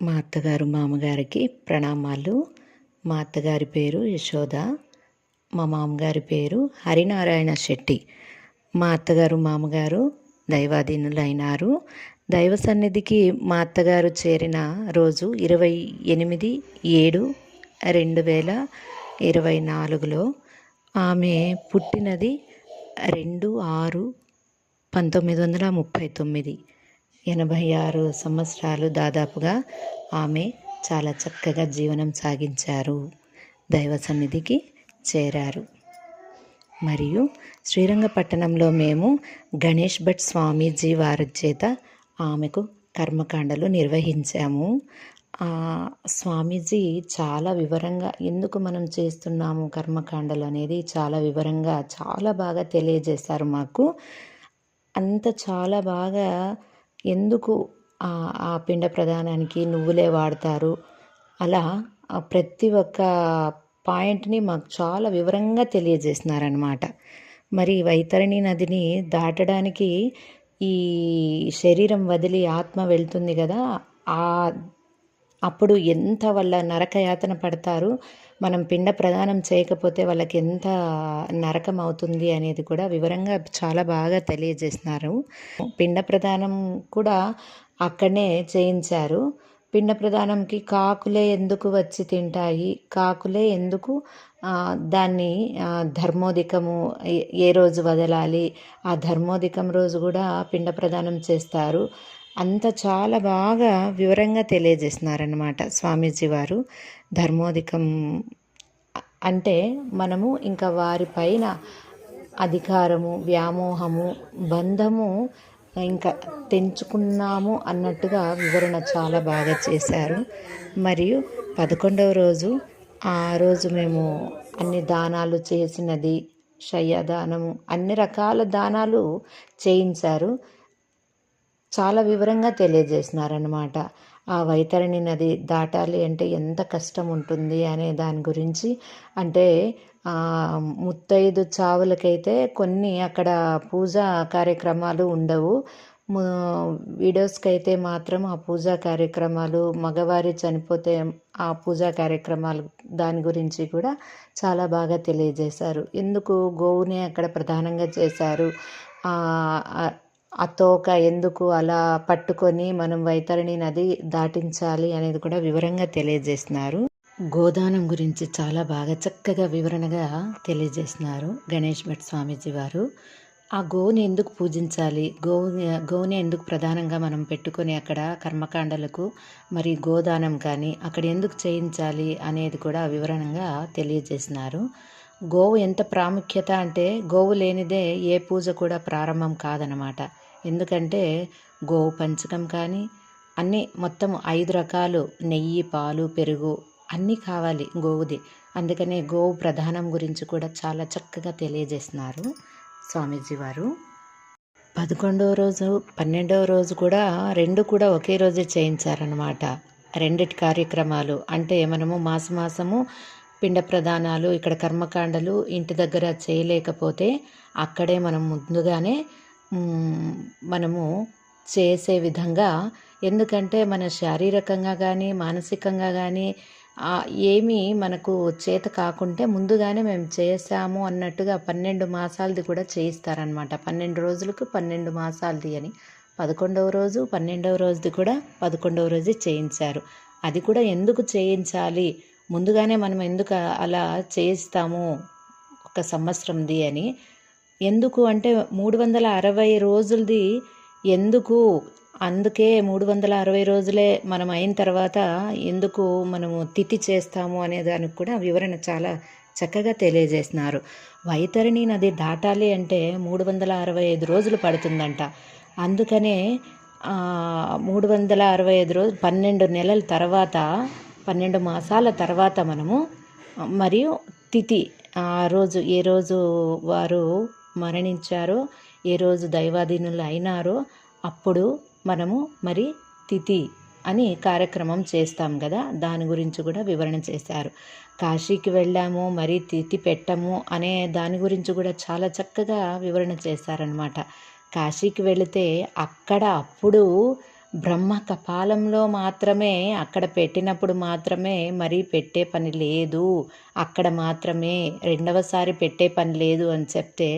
మా అత్తగారు మామగారికి ప్రణామాలు. మా అత్తగారి పేరు యశోద. మా మామగారి పేరు హరినారాయణ శెట్టి. మా అత్తగారు మామగారు దైవాధీనులైనారు. దైవ సన్నిధికి మా అత్తగారు చేరిన రోజు ఇరవై ఎనిమిది ఏడు రెండు వేల ఇరవై నాలుగులో ఆమె పుట్టినది రెండు ఆరు పంతొమ్మిది వందల ముప్పై తొమ్మిది. ఎనభై ఆరు సంవత్సరాలు దాదాపుగా ఆమె చాలా చక్కగా జీవనం సాగించారు. దైవ సన్నిధికి చేరారు. మరియు శ్రీరంగపట్టణంలో మేము గణేష్ భట్ స్వామీజీ వారి చేత ఆమెకు కర్మకాండలు నిర్వహించాము. స్వామీజీ చాలా వివరంగా ఎందుకు మనం చేస్తున్నాము కర్మకాండలు అనేది చాలా వివరంగా చాలా బాగా తెలియజేశారు మాకు. అంత చాలా బాగా ఎందుకు ఆ పిండ ప్రధానానికి నువ్వులే వాడతారు? అలా ప్రతి ఒక్క పాయింట్ని మాకు చాలా వివరంగా తెలియజేసినారనమాట మరి వైతరణి నదిని దాటడానికి ఈ శరీరం వదిలి ఆత్మ వెళ్తుంది కదా ఆ అప్పుడు ఎంత వాళ్ళ నరకయాతన పడతారు? మనం పిండ ప్రదానం చేయకపోతే వాళ్ళకి ఎంత నరకం అవుతుంది అనేది కూడా వివరంగా చాలా బాగా తెలియజేస్తున్నారు పిండ ప్రదానం కూడా అక్కడనే చేయించారు. పిండ ప్రదానంకి కాకులే ఎందుకు వచ్చి తింటాయి? కాకులే ఎందుకు దాన్ని ధర్మోదికము ఏ రోజు వదలాలి? ఆ ధర్మోదికం రోజు కూడా పిండ ప్రదానం చేస్తారు. అంత చాలా బాగా వివరంగా తెలియజేస్తున్నారనమాట స్వామీజీ వారు. ధర్మోదికం అంటే మనము ఇంకా వారిపైన అధికారము వ్యామోహము బంధము ఇంకా తెంచుకున్నాము అన్నట్టుగా వివరణ చాలా బాగా చేశారు. మరియు పదకొండవ రోజు ఆ రోజు మేము అన్ని దానాలు చేసినది శయ్యదానము అన్ని రకాల దానాలు చేయించారు. చాలా వివరంగా తెలియజేసినారనమాట ఆ వైతరణి నది దాటాలి అంటే ఎంత కష్టం ఉంటుంది అనే దాని గురించి. అంటే ముత్తైదు చావులకైతే కొన్ని అక్కడ పూజా కార్యక్రమాలు ఉండవు. వీడియోస్కి అయితే మాత్రం ఆ పూజా కార్యక్రమాలు మగవారి చనిపోతే ఆ పూజా కార్యక్రమాలు దాని గురించి కూడా చాలా బాగా తెలియజేశారు. ఎందుకు? గోవునే అక్కడ ప్రధానంగా చేశారు. ఆ తోక ఎందుకు అలా పట్టుకొని మనం వైతరణి నది దాటించాలి అనేది కూడా వివరంగా తెలియజేస్తున్నారు. గోదానం గురించి చాలా బాగా చక్కగా వివరణగా తెలియజేస్తున్నారు గణేష్ భట్ స్వామీజీ వారు. ఆ గోవుని ఎందుకు పూజించాలి? గోవు గోవుని ఎందుకు ప్రధానంగా మనం పెట్టుకొని అక్కడ కర్మకాండలకు మరి గోదానం కానీ అక్కడ ఎందుకు చేయించాలి అనేది కూడా వివరణంగా తెలియజేసినారు గోవు ఎంత ప్రాముఖ్యత అంటే గోవు లేనిదే ఏ పూజ కూడా ప్రారంభం కాదనమాట. ఎందుకంటే గోవు పంచకం కానీ అన్నీ మొత్తం ఐదు రకాలు నెయ్యి పాలు పెరుగు అన్నీ కావాలి గోవుది. అందుకనే గోవు ప్రధానం గురించి కూడా చాలా చక్కగా తెలియజేస్తున్నారు స్వామీజీ వారు. పదకొండవ రోజు పన్నెండవ రోజు కూడా రెండు కూడా ఒకే రోజే చేయించారనమాట రెండిటి కార్యక్రమాలు. అంటే మనము మాస మాసము పిండ ప్రధానాలు ఇక్కడ కర్మకాండలు ఇంటి దగ్గర చేయలేకపోతే అక్కడే మనం ముందుగానే మనము చేసే విధంగా ఎందుకంటే మన శారీరకంగా కానీ మానసికంగా కానీ ఏమీ మనకు చేత కాకుంటే ముందుగానే మేము చేసాము అన్నట్టుగా పన్నెండు మాసాలది కూడా చేయిస్తారనమాట పన్నెండు రోజులకు పన్నెండు మాసాలది అని. పదకొండవ రోజు పన్నెండవ రోజుది కూడా పదకొండవ రోజు చేయించారు. అది కూడా ఎందుకు చేయించాలి? ముందుగానే మనం ఎందుకు అలా చేయిస్తాము ఒక సంవత్సరంది అని ఎందుకు అంటే మూడు వందల అరవై రోజులది ఎందుకు? అందుకే మూడు వందల అరవై రోజులే మనం అయిన తర్వాత ఎందుకు మనము తిథి చేస్తాము అనే దానికి కూడా వివరణ చాలా చక్కగా తెలియజేస్తున్నారు. వైతరిణి నది దాటాలి అంటే మూడు వందల అరవై ఐదు రోజులు పడుతుందంట. అందుకనే మూడు వందల అరవై ఐదు రోజులు పన్నెండు నెలల తర్వాత పన్నెండు మాసాల తర్వాత మనము మరియు తిథి ఆ రోజు ఏ రోజు వారు మరణించారో ఏ రోజు దైవాధీనులు అయినారో అప్పుడు మనము మరి తిథి అని కార్యక్రమం చేస్తాం కదా దాని గురించి కూడా వివరణ చేశారు. కాశీకి వెళ్ళాము మరి తిథి పెట్టము అనే దాని గురించి కూడా చాలా చక్కగా వివరణ చేశారనమాట కాశీకి వెళితే అక్కడ అప్పుడు బ్రహ్మ కపాలంలో మాత్రమే అక్కడ పెట్టినప్పుడు మాత్రమే మరి పెట్టే పని లేదు. అక్కడ మాత్రమే రెండవసారి పెట్టే పని లేదు అని చెప్తే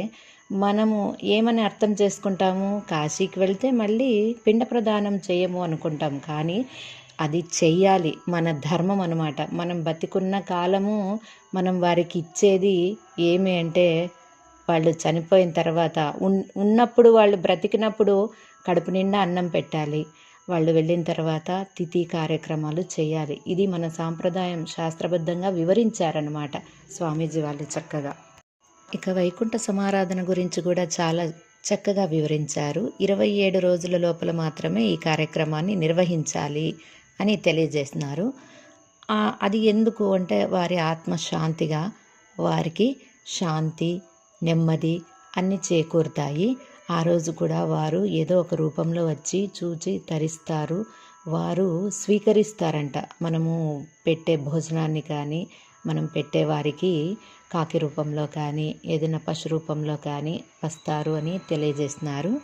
మనము ఏమని అర్థం చేసుకుంటాము? కాశీకి వెళ్తే మళ్ళీ పిండ ప్రదానం చేయము అనుకుంటాం కానీ అది చెయ్యాలి. మన ధర్మం అనమాట మనం బతికున్న కాలము మనం వారికి ఇచ్చేది ఏమి అంటే వాళ్ళు చనిపోయిన తర్వాత ఉన్ ఉన్నప్పుడు వాళ్ళు బ్రతికినప్పుడు కడుపు నిండా అన్నం పెట్టాలి. వాళ్ళు వెళ్ళిన తర్వాత తిథి కార్యక్రమాలు చేయాలి. ఇది మన సాంప్రదాయం శాస్త్రబద్ధంగా వివరించారనమాట స్వామీజీ వాళ్ళు చక్కగా. ఇక వైకుంఠ సమారాధన గురించి కూడా చాలా చక్కగా వివరించారు. ఇరవై ఏడు రోజుల లోపల మాత్రమే ఈ కార్యక్రమాన్ని నిర్వహించాలి అని తెలియజేస్తున్నారు. అది ఎందుకు అంటే వారి ఆత్మశాంతిగా వారికి శాంతి నెమ్మది అన్నీ చేకూరుతాయి. ఆ రోజు కూడా వారు ఏదో ఒక రూపంలో వచ్చి చూచి తరిస్తారు. వారు స్వీకరిస్తారంట. మనము పెట్టే భోజనాన్ని కానీ మనం పెట్టే వారికి కాకి రూపంలో కానీ ఏదైనా పశు రూపంలో కానీ వస్తారు అని తెలియజేస్తున్నారు.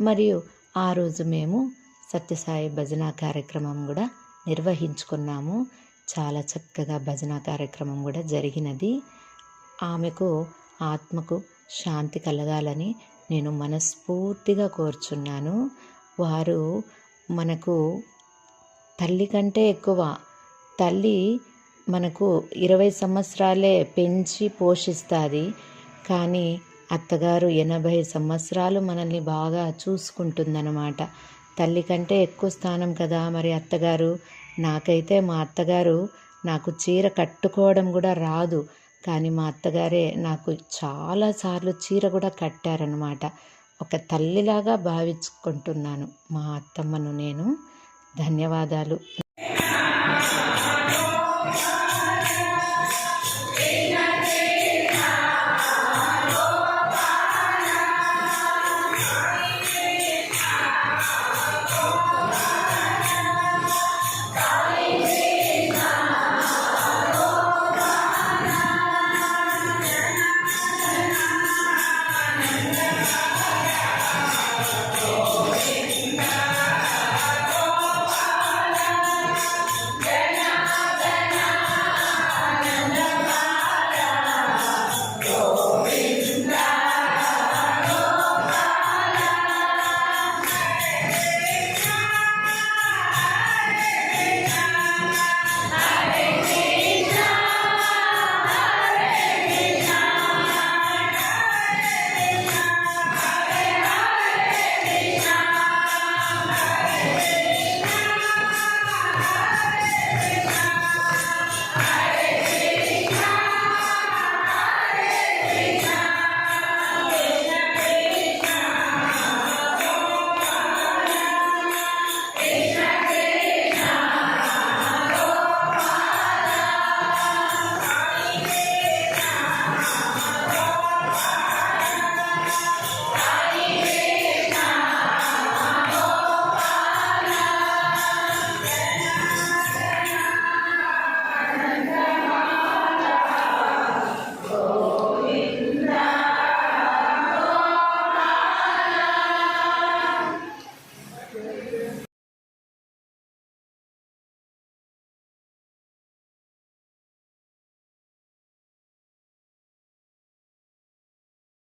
మరియు ఆ రోజు మేము సత్యసాయి భజన కార్యక్రమం కూడా నిర్వహించుకున్నాము. చాలా చక్కగా భజన కార్యక్రమం కూడా జరిగినది. ఆమెకు ఆత్మకు శాంతి కలగాలని నేను మనస్ఫూర్తిగా కోరుచున్నాను. వారు మనకు తల్లి కంటే ఎక్కువ. తల్లి మనకు ఇరవై సంవత్సరాలే పెంచి పోషిస్తుంది. కానీ అత్తగారు ఎనభై సంవత్సరాలు మనల్ని బాగా చూసుకుంటుందన్నమాట. తల్లి కంటే ఎక్కువ స్థానం కదా మరి అత్తగారు? నాకైతే మా అత్తగారు నాకు చీర కట్టుకోవడం కూడా రాదు. కానీ మా అత్తగారే నాకు చాలాసార్లు చీర కూడా కట్టారనమాట ఒక తల్లిలాగా భావించుకుంటున్నాను మా అత్తమ్మను నేను. ధన్యవాదాలు.